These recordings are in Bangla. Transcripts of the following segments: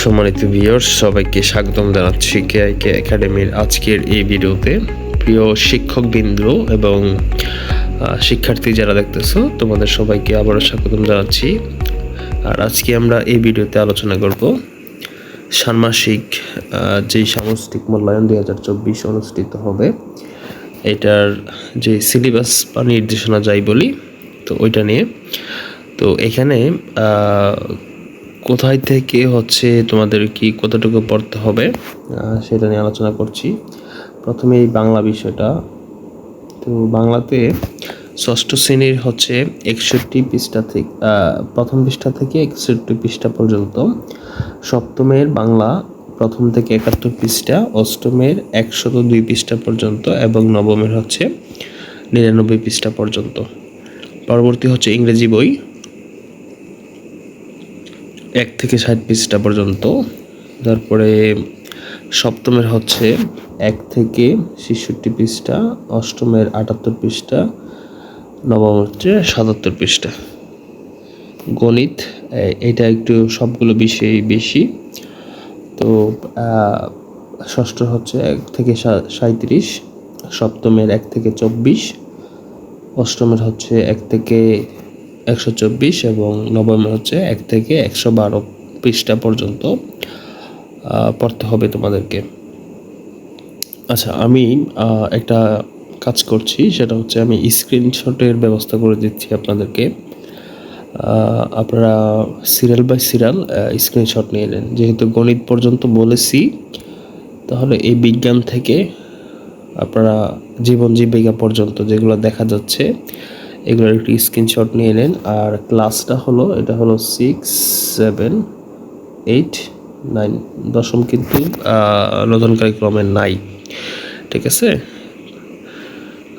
সম্মানিত ভিউয়ার্স সবাইকে স্বাগতম জানাচ্ছি কে আই কে একাডেমির আজকের এই ভিডিওতে। প্রিয় শিক্ষক বিন্দু এবং শিক্ষার্থী যারা দেখতেছো, তোমাদের সবাইকে আবারও স্বাগতম জানাচ্ছি। আর আজকে আমরা এই ভিডিওতে আলোচনা করব ষান্মাসিক যেই সামষ্টিক মূল্যায়ন দুই হাজার চব্বিশ অনুষ্ঠিত হবে, এটার যে সিলেবাস বা নির্দেশনা যাই বলি, তো ওইটা নিয়ে। তো এখানে কোথায় থেকে হচ্ছে তোমাদের কি কতটুকু পড়তে হবে? সেটা নিয়ে আলোচনা করছি। প্রথমে এই বাংলা বিষয়টা। তো বাংলাতে ষষ্ঠ শ্রেণির হচ্ছে একষট্টি পৃষ্ঠা থেকে প্রথম পৃষ্ঠা থেকে একষট্টি পৃষ্ঠা পর্যন্ত। সপ্তমের বাংলা প্রথম থেকে একাত্তর পৃষ্ঠা, অষ্টমের একশত দুই পৃষ্ঠা পর্যন্ত এবং নবমের হচ্ছে নিরানব্বই পৃষ্ঠা পর্যন্ত। পরবর্তী হচ্ছে ইংরেজি বই। এক থেকে ষাট পৃষ্ঠা পর্যন্ত। তারপরে সপ্তমের হচ্ছে এক থেকে ছেষট্টি পৃষ্ঠা, অষ্টমের আটাত্তর পৃষ্ঠা, নবম হচ্ছে সাতাত্তর পৃষ্ঠা। গণিত এটা একটু সবগুলো বিষয় বেশি। তো ষষ্ঠ হচ্ছে এক থেকে সা- সাঁইত্রিশ, সপ্তমের এক থেকে চব্বিশ, অষ্টমের হচ্ছে এক থেকে একশো চব্বিশ এবং নবমের হচ্ছে এক থেকে একশো বারো পৃষ্ঠা পর্যন্ত পড়তে হবে তোমাদেরকে। আচ্ছা আমি একটা কাজ করছি, সেটা হচ্ছে আমি স্ক্রিনশটের ব্যবস্থা করে দিচ্ছি আপনাদেরকে। আপনারা সিরিয়াল বাই সিরিয়াল স্ক্রিনশট নিয়ে নেন। যেহেতু গণিত পর্যন্ত বলেছি, তাহলে এই বিজ্ঞান থেকে আপনারা জীবন জীবিকা পর্যন্ত যেগুলো দেখা যাচ্ছে এগুলোর একটি স্ক্রিনশট নিয়ে নেন। আর ক্লাসটা হলো এটা হলো সিক্স সেভেন এইট নাইন দশম কিন্তু আহ, নতুন কারিক্রমে নাই। ঠিক আছে?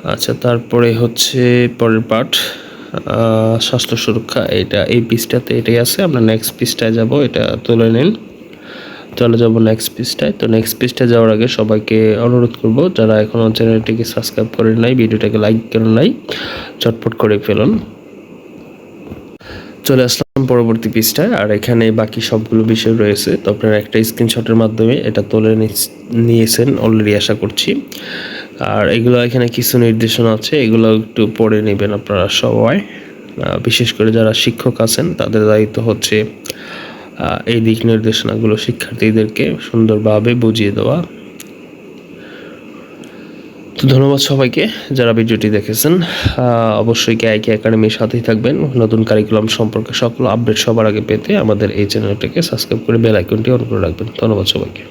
আচ্ছা তারপরে হচ্ছে পরের পার্ট স্বাস্থ্য সুরক্ষা এটা এই পিসটাতে এটাই আছে। আমরা নেক্সট পিসটায় যাব এটা তুলে নিন। চলে যাব নেক্সট পিসটায় তো নেক্সট পিসটায় যাওয়ার আগে সবাইকে অনুরোধ করব, যারা এখনও চ্যানেলটিকে সাবস্ক্রাইব করেন নাই, ভিডিওটাকে লাইক করেন নাই, চটপট করে ফেলুন। চলে আসলাম পরবর্তী পৃষ্ঠায় আর এখানে বাকি সবগুলো বিষয় রয়েছে। তো আপনারা একটা স্ক্রিনশটের মাধ্যমে এটা তুলে নিয়েছেন অলরেডি আশা করছি। আর এগুলো এখানে কিছু নির্দেশনা আছে, এগুলো একটু পড়ে নেবেন আপনারা সবাই। বিশেষ করে যারা শিক্ষক আছেন, তাদের দায়িত্ব হচ্ছে এই দিক নির্দেশনাগুলো শিক্ষার্থীদেরকে সুন্দরভাবে বুঝিয়ে দেওয়া। তো ধন্যবাদ সবাইকে যারা ভিডিওটি দেখেছেন। অবশ্যই কে আইকে একাডেমির সাথেই থাকবেন। নতুন কারিকুলাম সম্পর্কে সকল আপডেট সবার আগে পেতে আমাদের এই চ্যানেলটাকে সাবস্ক্রাইব করে বেল আইকনটি অন করে রাখবেন। ধন্যবাদ সবাইকে।